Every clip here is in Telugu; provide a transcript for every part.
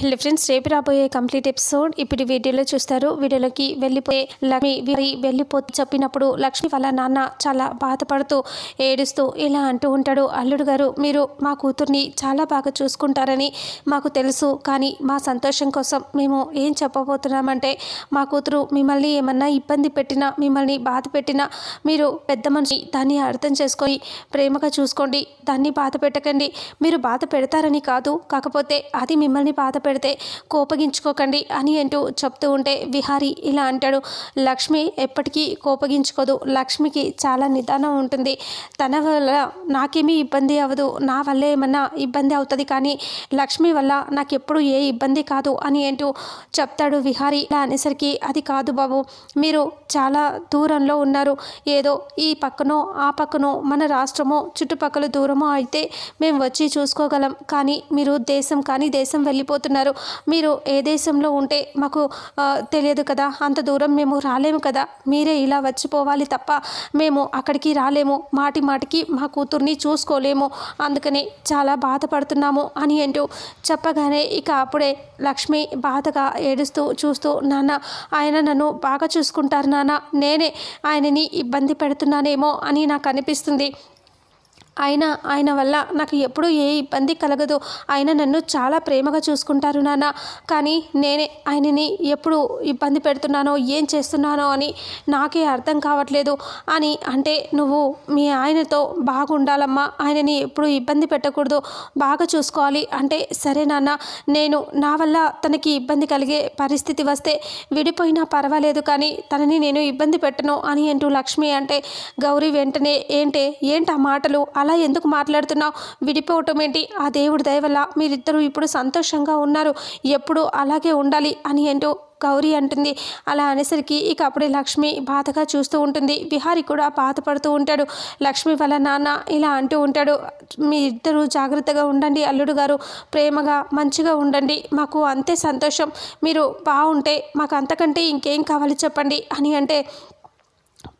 హలో ఫ్రెండ్స్ రేపు రాబోయే కంప్లీట్ ఎపిసోడ్ ఇప్పుడు వీడియోలో చూస్తారు. వీడియోలోకి వెళ్ళిపోయే లక్ష్మి వీరి వెళ్ళిపోతూ చెప్పినప్పుడు లక్ష్మి వాళ్ళ నాన్న చాలా బాధపడుతూ ఏడుస్తూ ఇలా అంటూ ఉంటాడు. అల్లుడు గారు మీరు మా కూతుర్ని చాలా బాగా చూసుకుంటారని మాకు తెలుసు కానీ మా సంతోషం కోసం మేము ఏం చెప్పబోతున్నామంటే మా కూతురు మిమ్మల్ని ఏమన్నా ఇబ్బంది పెట్టినా మిమ్మల్ని బాధ పెట్టినా మీరు పెద్ద మనిషి దాన్ని అర్థం చేసుకొని ప్రేమగా చూసుకోండి దాన్ని బాధ పెట్టకండి. మీరు బాధ పెడతారని కాదు కాకపోతే అది మిమ్మల్ని బాధ పెడితే కోపగించుకోకండి అని అంటూ చెప్తూ ఉంటే విహారీ ఇలా అంటాడు లక్ష్మి ఎప్పటికీ కోపగించుకోదు. లక్ష్మికి చాలా నిదానం ఉంటుంది. తన వల్ల నాకేమీ ఇబ్బంది అవ్వదు. నా వల్ల ఏమన్నా ఇబ్బంది అవుతుంది కానీ లక్ష్మి వల్ల నాకు ఎప్పుడు ఏ ఇబ్బంది కాదు అని అంటూ చెప్తాడు విహారీ. ఇలా అనేసరికి అది కాదు బాబు. మీరు చాలా దూరంలో ఉన్నారు. ఏదో ఈ పక్కనో ఆ పక్కనో మన రాష్ట్రమో చుట్టుపక్కల దూరమో అయితే మేము వచ్చి చూసుకోగలం. కానీ మీరు దేశం కానీ దేశం వెళ్ళిపోతున్నారు. మీరు ఏ దేశంలో ఉంటే మాకు తెలియదు కదా అంత దూరం మేము రాలేము కదా మీరే ఇలా వచ్చిపోవాలి తప్ప మేము అక్కడికి రాలేము మాటి మాటికి మా కూతుర్ని చూసుకోలేము అందుకని చాలా బాధపడుతున్నాము అని అంటూ చెప్పగానే ఇక అప్పుడే లక్ష్మి బాధగా ఏడుస్తూ చూస్తూ నాన్న ఆయన నన్ను బాగా చూసుకుంటారు నాన్న నేనే ఆయనని ఇబ్బంది పెడుతున్నానేమో అని నాకు అనిపిస్తుంది. ఆయన ఆయన వల్ల నాకు ఎప్పుడూ ఏ ఇబ్బంది కలగదు. ఆయన నన్ను చాలా ప్రేమగా చూసుకుంటారు నాన్న. కానీ నేనే ఆయనని ఎప్పుడు ఇబ్బంది పెడుతున్నానో ఏం చేస్తున్నానో అని నాకే అర్థం కావట్లేదు. అని అంటే నువ్వు మీ ఆయనతో బాగుండాలమ్మా. ఆయనని ఎప్పుడు ఇబ్బంది పెట్టకూడదు. బాగా చూసుకోవాలి అంటే సరే నాన్న. నేను నా వల్ల తనకి ఇబ్బంది కలిగే పరిస్థితి వస్తే విడిపోయినా పర్వాలేదు కానీ తనని నేను ఇబ్బంది పెట్టను అని అంటూ లక్ష్మి అంటే గౌరీ వెంటనే ఏంటే ఏంటి ఆ మాటలు? అలా అలా ఎందుకు మాట్లాడుతున్నావు? విడిపోవటం ఏంటి? ఆ దేవుడి దయవల్ల మీరిద్దరూ ఇప్పుడు సంతోషంగా ఉన్నారు. ఎప్పుడు అలాగే ఉండాలి అని ఏంటో గౌరీ అంటుంది. అలా అనేసరికి ఇక అప్పుడే లక్ష్మి బాధగా చూస్తూ ఉంటుంది. విహారి కూడా బాధపడుతూ ఉంటాడు. లక్ష్మి వాళ్ళ నాన్న ఇలా అంటూ ఉంటాడు. మీ ఇద్దరు జాగ్రత్తగా ఉండండి అల్లుడు గారు. ప్రేమగా మంచిగా ఉండండి. మాకు అంతే సంతోషం. మీరు బాగుంటే మాకు అంతకంటే ఇంకేం కావాలి చెప్పండి అని అంటే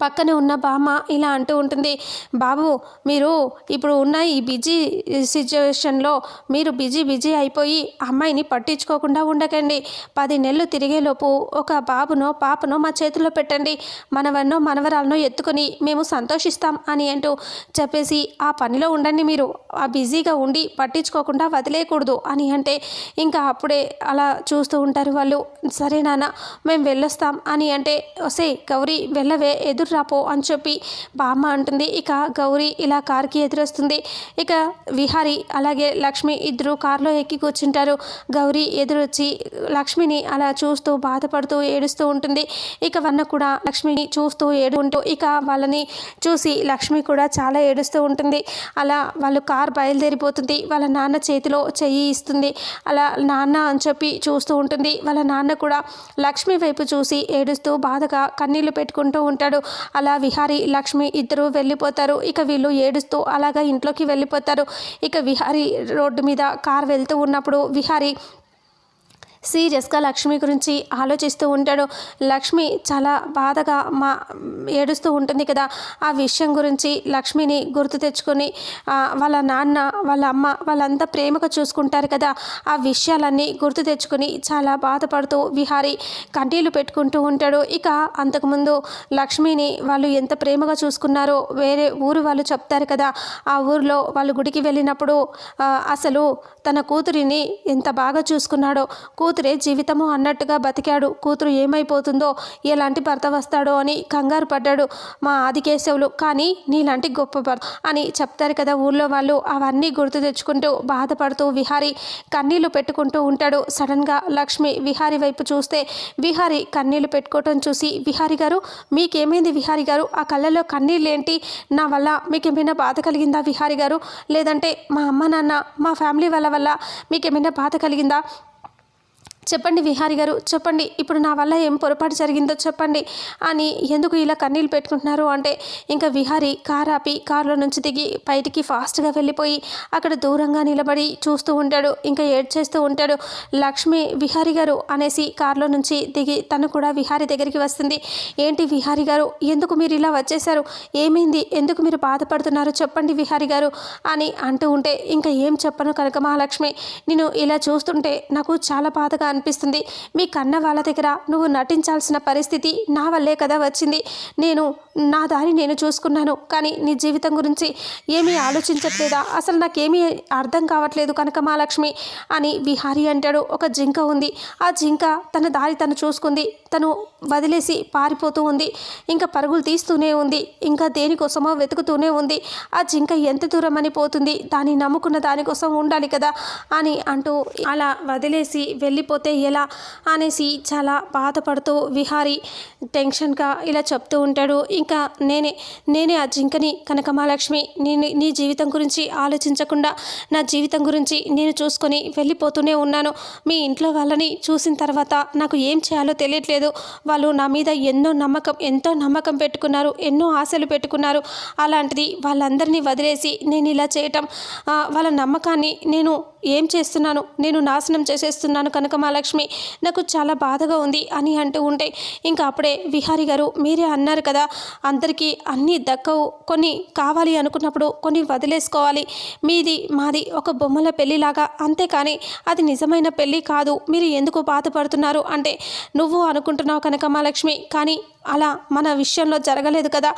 పక్కనే ఉన్న బామ్మ ఇలా అంటూ ఉంటుంది బాబు మీరు ఇప్పుడు ఉన్న ఈ బిజీ సిచ్యువేషన్లో మీరు బిజీ బిజీ అయిపోయి అమ్మాయిని పట్టించుకోకుండా ఉండకండి. పది నెలలు తిరిగేలోపు ఒక బాబునో పాపనో మా చేతిలో పెట్టండి. మనవన్నో మనవరాలనో ఎత్తుకొని మేము సంతోషిస్తాం అని అంటూ చెప్పేసి ఆ పనిలో ఉండండి మీరు. ఆ బిజీగా ఉండి పట్టించుకోకుండా వదిలేయకూడదు అని అంటే ఇంకా అప్పుడే అలా చూస్తూ ఉంటారు వాళ్ళు. సరే నాన్న మేము వెళ్ళొస్తాం అని అంటే ఒసే గౌరీ వెళ్ళవే ఎదురు రాపో అని చెప్పి బామ్మ అంటుంది. ఇక గౌరీ ఇలా కార్కి ఎదురొస్తుంది. ఇక విహారి అలాగే లక్ష్మి ఇద్దరు కారులో ఎక్కి కూర్చుంటారు. గౌరీ ఎదురొచ్చి లక్ష్మిని అలా చూస్తూ బాధపడుతూ ఏడుస్తూ ఉంటుంది. ఇక వన్న కూడా లక్ష్మిని చూస్తూ ఏడుకుంటూ ఇక వాళ్ళని చూసి లక్ష్మి కూడా చాలా ఏడుస్తూ ఉంటుంది. అలా వాళ్ళు కార్ బయలుదేరిపోతుంది. వాళ్ళ నాన్న చేతిలో చెయ్యి ఇస్తుంది. అలా నాన్న అని చెప్పి చూస్తూ ఉంటుంది. వాళ్ళ నాన్న కూడా లక్ష్మి వైపు చూసి ఏడుస్తూ బాధగా కన్నీళ్ళు పెట్టుకుంటూ ఉంటాడు. అలా విహారి లక్ష్మి ఇద్దరు వెళ్ళిపోతారు. ఇక వీళ్ళు ఏడుస్తూ అలాగా ఇంట్లోకి వెళ్ళిపోతారు. ఇక విహారి రోడ్డు మీద కార్ వెళ్తూ ఉన్నప్పుడు విహారి సీరియస్గా లక్ష్మి గురించి ఆలోచిస్తూ ఉంటాడు. లక్ష్మి చాలా బాధగా మా ఏడుస్తూ ఉంటుంది కదా. ఆ విషయం గురించి లక్ష్మిని గుర్తు తెచ్చుకొని వాళ్ళ నాన్న వాళ్ళ అమ్మ వాళ్ళంతా ప్రేమగా చూసుకుంటారు కదా. ఆ విషయాలన్నీ గుర్తు తెచ్చుకొని చాలా బాధపడుతూ విహారి కంటీలు పెట్టుకుంటూ ఉంటాడు. ఇక అంతకుముందు లక్ష్మిని వాళ్ళు ఎంత ప్రేమగా చూసుకున్నారో వేరే ఊరు వాళ్ళు చెప్తారు కదా. ఆ ఊరిలో వాళ్ళు గుడికి వెళ్ళినప్పుడు అసలు తన కూతురిని ఎంత బాగా చూసుకున్నాడో కూ కూతురే జీవితము అన్నట్టుగా బతికాడు. కూతురు ఏమైపోతుందో ఎలాంటి భర్త వస్తాడో అని కంగారు పడ్డాడు మా ఆదికేశవులు. కానీ నీలాంటి గొప్ప భర్త అని చెప్తారు కదా ఊళ్ళో వాళ్ళు. అవన్నీ గుర్తు తెచ్చుకుంటూ బాధపడుతూ విహారి కన్నీళ్ళు పెట్టుకుంటూ ఉంటాడు. సడన్గా లక్ష్మి విహారి వైపు చూస్తే విహారి కన్నీళ్ళు పెట్టుకోవటం చూసి విహారి గారు మీకేమైంది విహారి గారు? ఆ కళ్ళలో కన్నీళ్ళు ఏంటి నా వల్ల మీకు ఏమైనా బాధ కలిగిందా విహారి గారు? లేదంటే మా అమ్మ నాన్న మా ఫ్యామిలీ వాళ్ళ వల్ల మీకు ఏమైనా బాధ కలిగిందా? చెప్పండి విహారి గారు చెప్పండి ఇప్పుడు నా వల్ల ఏం పొరపాటు జరిగిందో చెప్పండి అని ఎందుకు ఇలా కన్నీళ్ళు పెట్టుకుంటున్నారు అంటే ఇంకా విహారి కార్ ఆపి కారులో నుంచి దిగి బయటికి ఫాస్ట్గా వెళ్ళిపోయి అక్కడ దూరంగా నిలబడి చూస్తూ ఉంటాడు ఇంకా ఏడ్ చేస్తూ ఉంటాడు. లక్ష్మి విహారి గారు అనేసి కారులో నుంచి దిగి తను కూడా విహారి దగ్గరికి వస్తుంది. ఏంటి విహారి గారు ఎందుకు మీరు ఇలా వచ్చేసారు ఏమైంది? ఎందుకు మీరు బాధపడుతున్నారు? చెప్పండి విహారి గారు అని అంటూ ఉంటే ఇంకా ఏం చెప్పను కనుక మహాలక్ష్మి నేను ఇలా చూస్తుంటే నాకు చాలా బాధగా అనిపిస్తుంది. మీ కన్న వాళ్ళ దగ్గర నువ్వు నటించాల్సిన పరిస్థితి నా వల్లే కదా వచ్చింది. నేను నా దారి నేను చూసుకున్నాను. కానీ నీ జీవితం గురించి ఏమీ ఆలోచించట్లేదా? అసలు నాకేమీ అర్థం కావట్లేదు కనుక మహాలక్ష్మి అని విహారి అంటాడు. ఒక జింక ఉంది. ఆ జింక తన దారి తను చూసుకుంది. తను వదిలేసి పారిపోతూ ఉంది. ఇంకా పరుగులు తీస్తూనే ఉంది. ఇంకా దేనికోసమో వెతుకుతూనే ఉంది. ఆ జింక ఎంత దూరం అని పోతుంది? దాన్ని నమ్ముకున్న దానికోసం ఉండాలి కదా అని అంటూ అలా వదిలేసి వెళ్ళిపోతే ఎలా అనేసి చాలా బాధపడుతూ విహారి టెన్షన్గా ఇలా చెప్తూ ఉంటాడు. ఇంకా నేనే నేనే ఆ జింకని కనకమాలక్ష్మి నేను నీ జీవితం గురించి ఆలోచించకుండా నా జీవితం గురించి నేను చూసుకొని వెళ్ళిపోతూనే ఉన్నాను. మీ ఇంట్లో వాళ్ళని చూసిన తర్వాత నాకు ఏం చేయాలో తెలియట్లేదు. వాళ్ళు నా మీద ఎన్నో నమ్మకం ఎంతో నమ్మకం పెట్టుకున్నారు ఎన్నో ఆశలు పెట్టుకున్నారు. అలాంటిది వాళ్ళందరినీ వదిలేసి నేను ఇలా చేయటం వాళ్ళ నమ్మకాన్ని నేను ఏం చేస్తున్నాను? నేను నాశనం చేసేస్తున్నాను కనుక మహాలక్ష్మి నాకు చాలా బాధగా ఉంది అని అంటూ ఉంటే ఇంకా అప్పుడే విహారి గారు మీరే అన్నారు కదా అందరికీ అన్నీ దక్కవు కొన్ని కావాలి అనుకున్నప్పుడు కొన్ని వదిలేసుకోవాలి. మీది మాది ఒక బొమ్మల పెళ్ళిలాగా. అంతేకాని అది నిజమైన పెళ్ళి కాదు మీరు ఎందుకు బాధపడుతున్నారు అంటే నువ్వు అనుకుంటున్నావు కనుక మహాలక్ష్మి కానీ అలా మన విషయంలో జరగలేదు కదా.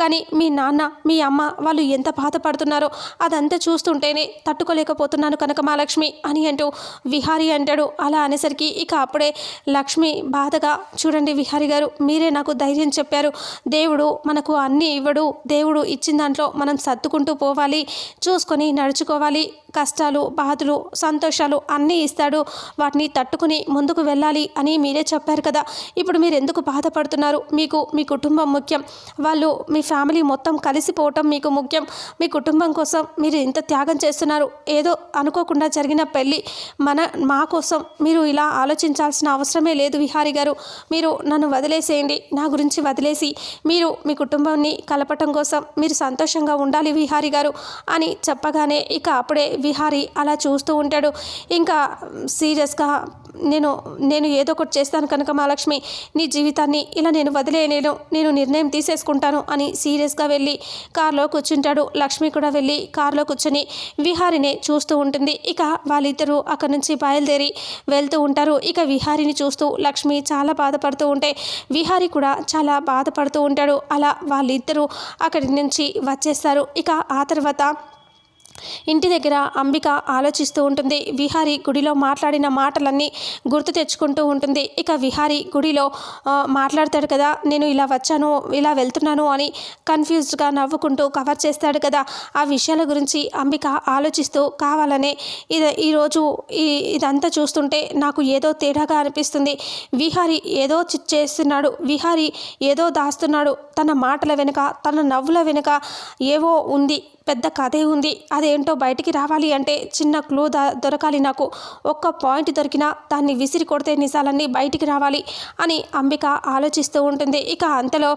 కానీ మీ నాన్న మీ అమ్మ వాళ్ళు ఎంత బాధపడుతున్నారో అదంతా చూస్తుంటేనే తట్టుకోలేకపోతున్నాను కనుక మహాలక్ష్మి అని అంటూ విహారి అంటాడు. అలా అనేసరికి ఇక అప్పుడే లక్ష్మి బాధగా చూడండి విహారి గారు మీరే నాకు ధైర్యం చెప్పారు. దేవుడు మనకు అన్నీ ఇవ్వడు. దేవుడు ఇచ్చిన దాంట్లో మనం సర్దుకుంటూ పోవాలి చూసుకొని నడుచుకోవాలి. కష్టాలు బాధలు సంతోషాలు అన్నీ ఇస్తాడు. వాటిని తట్టుకుని ముందుకు వెళ్ళాలి అని మీరే చెప్పారు కదా. ఇప్పుడు మీరు ఎందుకు బాధపడుతున్నారు? మీకు మీ కుటుంబం ముఖ్యం. వాళ్ళు మీ ఫ్యామిలీ మొత్తం కలిసిపోవటం మీకు ముఖ్యం. మీ కుటుంబం కోసం మీరు ఇంత త్యాగం చేస్తున్నారు. ఏదో అనుకోకుండా జరిగిన పెళ్ళి మన మా కోసం మీరు ఇలా ఆలోచించాల్సిన అవసరమే లేదు విహారి గారు. మీరు నన్ను వదిలేసేయండి. నా గురించి వదిలేసి మీరు మీ కుటుంబాన్ని కలపటం కోసం మీరు సంతోషంగా ఉండాలి విహారి గారు అని చెప్పగానే ఇక అప్పుడే విహారి అలా చూస్తూ ఉంటాడు. ఇంకా సీరియస్గా నేను నేను ఏదో ఒకటి చేస్తాను కనుక మహాలక్ష్మి నీ జీవితాన్ని ఇలా నేను వదిలేయలేను నేను నిర్ణయం తీసేసుకుంటాను అని సీరియస్గా వెళ్ళి కారులో కూర్చుంటాడు. లక్ష్మి కూడా వెళ్ళి కారులో కూర్చొని విహారిని చూస్తూ ఉంటుంది. ఇక వాళ్ళిద్దరూ అక్కడి నుంచి బయలుదేరి వెళ్తూ ఉంటారు. ఇక విహారిని చూస్తూ లక్ష్మి చాలా బాధపడుతూ ఉంటే విహారి కూడా చాలా బాధపడుతూ ఉంటాడు. అలా వాళ్ళిద్దరూ అక్కడి నుంచి వచ్చేస్తారు. ఇక ఆ తర్వాత ఇంటి దగ్గర అంబిక ఆలోచిస్తూ ఉంటుంది. విహారి గుడిలో మాట్లాడిన మాటలన్నీ గుర్తు తెచ్చుకుంటూ ఉంటుంది. ఇక విహారి గుడిలో మాట్లాడతాడు కదా నేను ఇలా వచ్చాను ఇలా వెళ్తున్నాను అని కన్ఫ్యూజ్డ్గా నవ్వుకుంటూ కవర్ చేస్తాడు కదా. ఆ విషయాల గురించి అంబిక ఆలోచిస్తూ కావాలనే ఇది ఈరోజు ఈ ఇదంతా చూస్తుంటే నాకు ఏదో తేడాగా అనిపిస్తుంది. విహారి ఏదో చి- చేస్తున్నాడు విహారి ఏదో దాస్తున్నాడు. తన మాటల వెనుక తన నవ్వుల వెనుక ఏవో ఉంది. పెద్ద కథే ఉంది. అదేంటో బయటికి రావాలి అంటే చిన్న క్లూ ద దొరకాలి నాకు. ఒక్క పాయింట్ దొరికినా దాన్ని విసిరి కొడితే నిజాలన్నీ బయటికి రావాలి అని అంబిక ఆలోచిస్తూ ఉంటుంది. ఇక అంతలో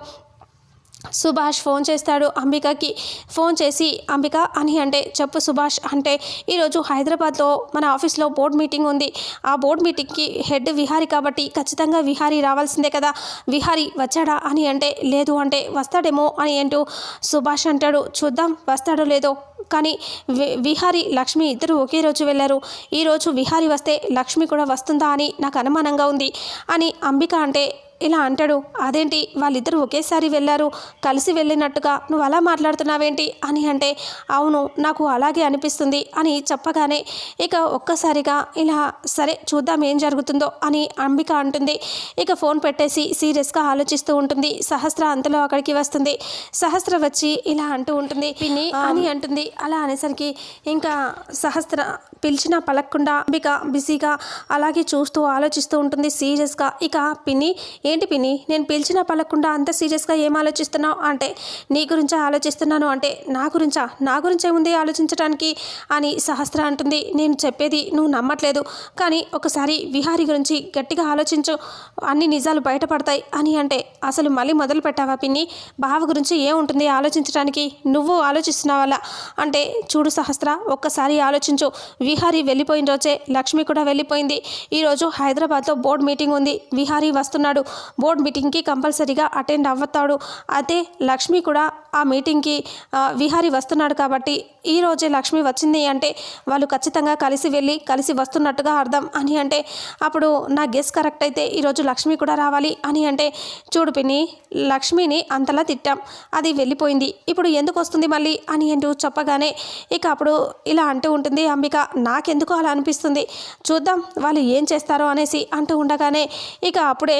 సుభాష్ ఫోన్ చేస్తాడు అంబికకి. ఫోన్ చేసి అంబిక అని అంటే చెప్పు సుభాష్ అంటే ఈరోజు హైదరాబాద్లో మన ఆఫీస్లో బోర్డ్ మీటింగ్ ఉంది. ఆ బోర్డు మీటింగ్కి హెడ్ విహారి కాబట్టి ఖచ్చితంగా విహారి రావాల్సిందే కదా. విహారి వచ్చాడా? అని అంటే లేదు అంటే వస్తాడేమో అని అంటూ సుభాష్ అంటాడు. చూద్దాం వస్తాడో లేదో. కానీ వి- విహారి లక్ష్మి ఇద్దరు ఒకే రోజు వెళ్ళారు. ఈరోజు విహారి వస్తే లక్ష్మి కూడా వస్తుందా అని నాకు అనుమానంగా ఉంది అని అంబిక అంటే ఇలా అంటాడు. అదేంటి? వాళ్ళిద్దరూ ఒకేసారి వెళ్ళారు? కలిసి వెళ్ళినట్టుగా నువ్వు అలా మాట్లాడుతున్నావేంటి? అని అంటే అవును నాకు అలాగే అనిపిస్తుంది అని చెప్పగానే ఇక ఒక్కసారిగా ఇలా సరే చూద్దాం ఏం జరుగుతుందో అని అంబిక అంటుంది. ఇక ఫోన్ పెట్టేసి సీరియస్గా ఆలోచిస్తూ ఉంటుంది. సహస్ర అంతలో అక్కడికి వస్తుంది. సహస్ర వచ్చి ఇలా అంటూ ఉంటుంది. పిన్ని అని అంటుంది. అలా అనేసరికి ఇంకా సహస్ర పిలిచినా పలకకుండా అంబిక బిజీగా అలాగే చూస్తూ ఆలోచిస్తూ ఉంటుంది. సీరియస్గా ఇక పిన్ని ఏంటి పిన్ని నేను పిలిచినా పలకుండా అంత సీరియస్గా ఏం ఆలోచిస్తున్నావు? అంటే నీ గురించే ఆలోచిస్తున్నాను అంటే నా గురించా? నా గురించే ఉంది ఆలోచించడానికి అని సహస్ర అంటుంది. నేను చెప్పేది నువ్వు నమ్మట్లేదు. కానీ ఒకసారి విహారీ గురించి గట్టిగా ఆలోచించు. అన్ని నిజాలు బయటపడతాయి అని అంటే అసలు మళ్ళీ మొదలు పెట్టావా పిన్ని? బావ గురించి ఏముంటుంది ఆలోచించడానికి నువ్వు ఆలోచిస్తున్నావాలా? అంటే చూడు సహస్ర ఒక్కసారి ఆలోచించు. విహారీ వెళ్ళిపోయిన రోజే లక్ష్మి కూడా వెళ్ళిపోయింది. ఈరోజు హైదరాబాద్లో బోర్డు మీటింగ్ ఉంది. విహారీ వస్తున్నాడు. బోర్డు మీటింగ్కి కంపల్సరీగా అటెండ్ అవ్వతాడు. అయితే లక్ష్మి కూడా ఆ మీటింగ్కి విహారి వస్తున్నాడు కాబట్టి ఈ రోజే లక్ష్మి వచ్చింది అంటే వాళ్ళు ఖచ్చితంగా కలిసి వెళ్ళి కలిసి వస్తున్నట్టుగా అర్థం. అని అంటే అప్పుడు నా గెస్ కరెక్ట్ అయితే ఈరోజు లక్ష్మి కూడా రావాలి అని అంటే చూడు పిన్ని లక్ష్మిని అంతలా తిట్టాం. అది వెళ్ళిపోయింది. ఇప్పుడు ఎందుకు వస్తుంది మళ్ళీ అని అంటూ చెప్పగానే ఇక అప్పుడు ఇలా అంటూ ఉంటుంది అంబిక. నాకెందుకు అలా అనిపిస్తుంది. చూద్దాం వాళ్ళు ఏం చేస్తారో అనేసి అంటూ ఉండగానే ఇక అప్పుడే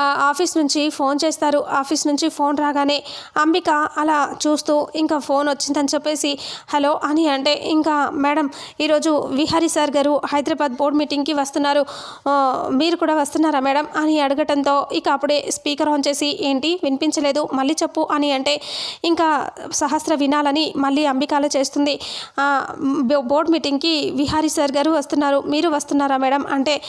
ఆఫీస్ నుంచి ఫోన్ చేస్తారు. ఆఫీస్ నుంచి ఫోన్ రాగానే అంబిక అలా చూస్తూ ఇంకా ఫోన్ వచ్చిందని చెప్పేసి హలో అని అంటే ఇంకా మేడం ఈరోజు విహారీ సార్ గారు హైదరాబాద్ బోర్డ్ మీటింగ్కి వస్తున్నారు. మీరు కూడా వస్తున్నారా మేడం? అని అడగటంతో ఇక అప్పుడే స్పీకర్ ఆన్ చేసి ఏంటి? వినిపించలేదు. మళ్ళీ చెప్పు అని అంటే ఇంకా సహస్ర వినాలని మళ్ళీ అంబికాలో చేస్తుంది. బోర్డు బో- బోర్డ్ మీటింగ్కి విహారీ సార్ గారు వస్తున్నారు. మీరు వస్తున్నారా మేడం? అంటే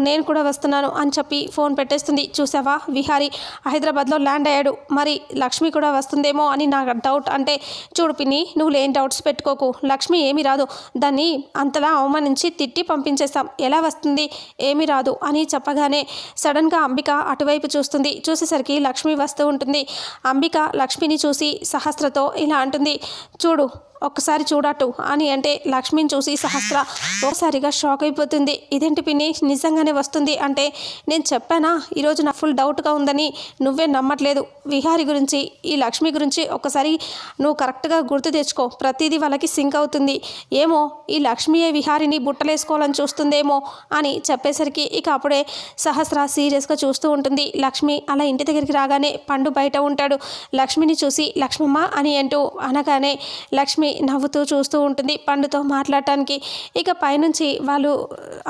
నేను కూడా వస్తున్నాను అని చెప్పి ఫోన్ పెట్టేస్తుంది. చూసావా? విహారీ హైదరాబాద్లో ల్యాండ్ అయ్యాడు. మరి లక్ష్మి కూడా వస్తుందేమో అని నాకు డౌట్ అంటే చూడు పిన్ని నువ్వు లేని డౌట్స్ పెట్టుకోకు. లక్ష్మి ఏమీ రాదు. దాన్ని అంతలా అవమానించి తిట్టి పంపించేస్తాం. ఎలా వస్తుంది? ఏమీ రాదు అని చెప్పగానే సడన్గా అంబిక అటువైపు చూస్తుంది. చూసేసరికి లక్ష్మి వస్తూ ఉంటుంది. అంబిక లక్ష్మిని చూసి సహస్రతో ఇలా అంటుంది. చూడు ఒక్కసారి చూడటు అని అంటే లక్ష్మిని చూసి సహస్ర ఒకసారిగా షాక్ అయిపోతుంది. ఇదేంటి పిన్ని? నిజంగానే వస్తుంది అంటే నేను చెప్పానా? ఈరోజు నా ఫుల్ డౌట్గా ఉందని నువ్వే నమ్మట్లేదు. విహారి గురించి ఈ లక్ష్మి గురించి ఒక్కసారి నువ్వు కరెక్ట్గా గుర్తు తెచ్చుకో. ప్రతిదీ వాళ్ళకి సింక్ అవుతుంది. ఏమో ఈ లక్ష్మియే విహారిని బుట్టలేసుకోవాలని చూస్తుందేమో అని చెప్పేసరికి ఇక అప్పుడే సహస్ర సీరియస్గా చూస్తూ ఉంటుంది. లక్ష్మి అలా ఇంటి దగ్గరికి రాగానే పండు బయట ఉంటాడు. లక్ష్మిని చూసి లక్ష్మమ్మ అని అంటూ అనగానే లక్ష్మి నవ్వుతూ చూస్తూ ఉంటుంది పండుతో మాట్లాడటానికి. ఇక పైనుంచి వాళ్ళు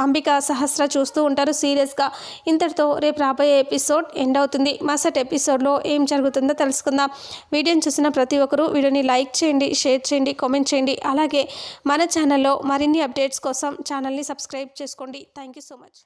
అంబిక సహస్ర చూస్తూ ఉంటారు సీరియస్గా. ఇంతటితో రేపు రాబోయే ఎపిసోడ్ ఎండ్ అవుతుంది. మసట్ ఎపిసోడ్లో ఏం జరుగుతుందో తెలుసుకుందాం. వీడియోని చూసిన ప్రతి ఒక్కరూ వీడియోని లైక్ చేయండి షేర్ చేయండి కామెంట్ చేయండి. అలాగే మన ఛానల్లో మరిన్ని అప్డేట్స్ కోసం ఛానల్ని సబ్స్క్రైబ్ చేసుకోండి. Thank you so much.